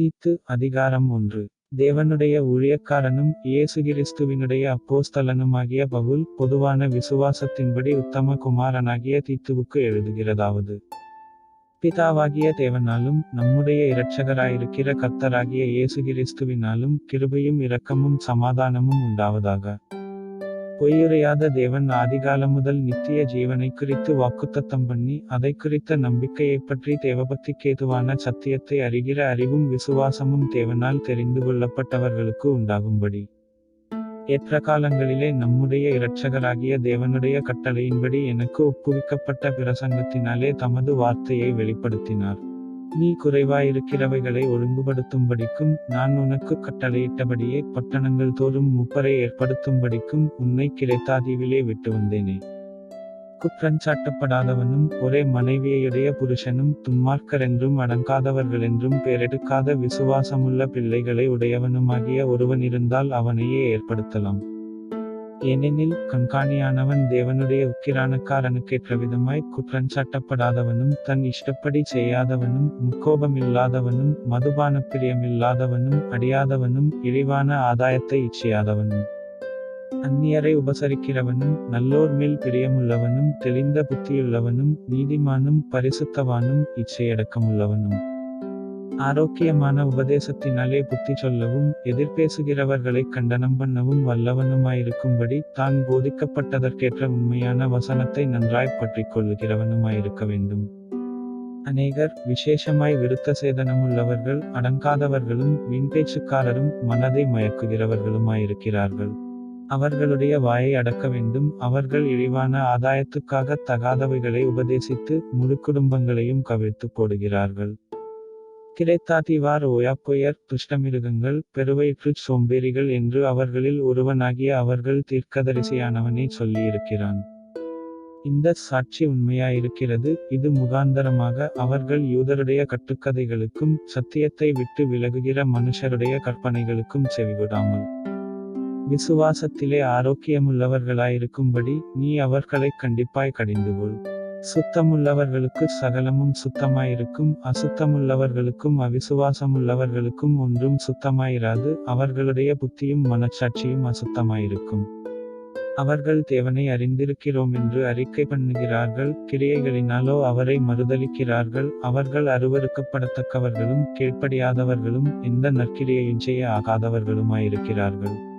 தீத்து அதிகாரம் ஒன்று. தேவனுடைய ஊழியக்காரனும் இயேசு கிறிஸ்துவினுடைய அப்போஸ்தலனுமாகிய பவுல் பொதுவான விசுவாசத்தின்படி உத்தம குமாரனாகிய தீத்துவுக்கு எழுதுகிறதாவது. பிதாவாகிய தேவனாலும் நம்முடைய இரட்சகராயிருக்கிற கர்த்தராகிய இயேசு கிறிஸ்துவினாலும் கிருபையும் இரக்கமும் சமாதானமும் உண்டாவதாக. பொய்யுரையாத தேவன் ஆதிகாலம் முதல் நித்திய ஜீவனை குறித்து வாக்குத்தத்தம் பண்ணி அதை குறித்த நம்பிக்கையைப் பற்றி தேவபக்திக்கேதுவான சத்தியத்தை அறிகிற அறிவும் விசுவாசமும் தேவனால் தெரிந்து கொள்ளப்பட்டவர்களுக்கு உண்டாகும்படி. ஏற்ற காலங்களிலே நம்முடைய இரட்சகராகிய தேவனுடைய கட்டளையின்படி எனக்கு ஒப்புவிக்கப்பட்ட பிரசங்கத்தினாலே தமது வார்த்தையை வெளிப்படுத்தினார். நீ குறைவாயிருக்கிறவைகளை ஒழுங்குபடுத்தும்படிக்கும் நான் உனக்கு கட்டளையிட்டபடியே பட்டணங்கள் தோறும் முப்பரை ஏற்படுத்தும்படிக்கும் உன்னை கிடைத்தாதீவிலே விட்டு வந்தேனே. குற்றஞ்சாட்டப்படாதவனும் ஒரே மனைவியையுடைய புருஷனும் துன்மார்க்கரென்றும் அடங்காதவர்களென்றும் பேரெடுக்காத விசுவாசமுள்ள பிள்ளைகளை உடையவனுமாகிய ஒருவன் இருந்தால் அவனையே ஏற்படுத்தலாம். ஏனெனில் கண்காணியானவன் தேவனுடைய உக்கிரானக்காரனுக்கேற்ற விதமாய் குற்றஞ்சாட்டப்படாதவனும் தன் இஷ்டப்படி செய்யாதவனும் முக்கோபமில்லாதவனும் மதுபான பிரியமில்லாதவனும் அடியாதவனும் இழிவான ஆதாயத்தை இச்சியாதவனும். அந்நியரை உபசரிக்கிறவனும் நல்லோர் மேல் பிரியமுள்ளவனும் தெளிந்த புத்தியுள்ளவனும் நீதிமானும் பரிசுத்தவானும் இச்சையடக்கமுள்ளவனும். ஆரோக்கியமான உபதேசத்தினாலே புத்தி சொல்லவும் எதிர்பேசுகிறவர்களை கண்டனம் பண்ணவும் வல்லவனுமாயிருக்கும்படி தான் போதிக்கப்பட்டதற்கேற்ற உண்மையான வசனத்தை நன்றாய் பற்றிக் கொள்ளுகிறவனுமாயிருக்க வேண்டும். அநேகர் விசேஷமாய் விருத்த சேதனமுள்ளவர்கள் அடங்காதவர்களும் விண்பேச்சுக்காரரும் மனதை மயக்குகிறவர்களுமாயிருக்கிறார்கள். அவர்களுடைய வாயை அடக்க வேண்டும் அவர்கள் இழிவான ஆதாயத்துக்காக தகாதவைகளை உபதேசித்து முழு குடும்பங்களையும் கவிழ்த்து போடுகிறார்கள். கிடைத்தாதீவார் ஓயாப்பொயர் துஷ்டமிருகங்கள் பெருவயிற்றுச் சோம்பேறிகள் என்று அவர்களில் ஒருவனாகிய அவர்கள் தீர்க்கதரிசியானவனை சொல்லியிருக்கிறான். இந்த சாட்சி உண்மையாயிருக்கிறது. இது முகாந்தரமாக அவர்கள் யூதருடைய கட்டுக்கதைகளுக்கும் சத்தியத்தை விட்டு விலகுகிற மனுஷருடைய கற்பனைகளுக்கும் செவிகொடாமல். விசுவாசத்திலே ஆரோக்கியமுள்ளவர்களாயிருக்கும்படி நீ அவர்களை கண்டிப்பாய் கடிந்துகொள். சுத்தமுள்ளவர்களுக்கு சகலமும் சுத்தமாயிருக்கும் அசுத்தமுள்ளவர்களுக்கும் அவிசுவாசமுள்ளவர்களுக்கும் ஒன்றும் சுத்தமாயிராது அவர்களுடைய புத்தியும் மனச்சாட்சியும் அசுத்தமாயிருக்கும். அவர்கள் தேவனை அறிந்திருக்கிறோம் என்று அறிக்கை பண்ணுகிறார்கள் கிரியைகளினாலோ அவரை மறுதலிக்கிறார்கள் அவர்கள் அருவறுக்கப்படத்தக்கவர்களும் கீழ்ப்படியாதவர்களும் எந்த நற்கிரியையும் செய்ய ஆகாதவர்களுமாயிருக்கிறார்கள்.